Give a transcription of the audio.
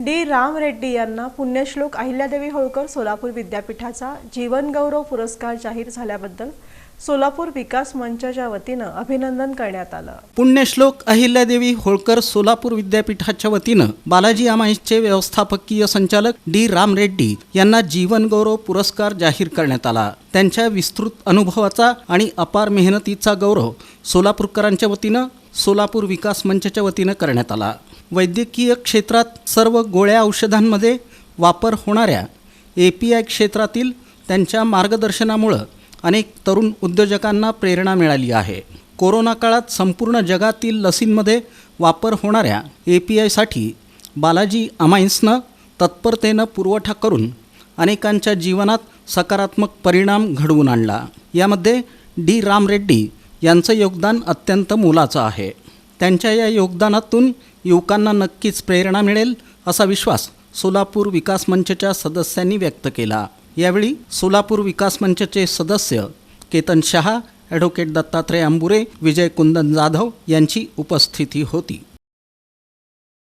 D. Ram Reddy यांना पुण्यश्लोक अहिल्यादेवी होळकर सोलापूर विद्यापीठाचा जीवनगौरव पुरस्कार जाहीर झाल्याबद्दल सोलापूर विकास मंचाच्या वतीनं अभिनंदन करण्यात आलं. पुण्यश्लोक अहिल्यादेवी होळकर सोलापूर विद्यापीठाच्या वतीनं बालाजी आमाईचे व्यवस्थापकीय संचालक डी. राम रेड्डी यांना जीवनगौरव पुरस्कार जाहीर करण्यात आला. त्यांच्या विस्तृत अनुभवाचा आणि अपार मेहनतीचा गौरव सोलापूरकरांच्या वतीनं सोलापूर विकास मंचाच्या वतीनं करण्यात आला. वैद्यकीय क्षेत्रात सर्व गोळ्या औषधांमध्ये वापर होणाऱ्या ए पी आय क्षेत्रातील त्यांच्या मार्गदर्शनामुळं अनेक तरुण उद्योजकांना प्रेरणा मिळाली आहे. कोरोना काळात संपूर्ण जगातील लसींमध्ये वापर होणाऱ्या ए पी आयसाठी बालाजी अमाइन्सनं तत्परतेनं पुरवठा करून अनेकांच्या जीवनात सकारात्मक परिणाम घडवून आणला. यामध्ये डी. राम रेड्डी यांचं योगदान अत्यंत मोलाचं आहे. त्यांच्या या योगदानातून युवकांना नक्कीच प्रेरणा मिळेल असा विश्वास सोलापूर विकास मंचच्या सदस्यांनी व्यक्त केला. यावेळी सोलापूर विकास मंचचे सदस्य केतन शहा ॲडव्होकेट दत्तात्रय अंबुरे विजय कुंदन जाधव यांची उपस्थिती होती.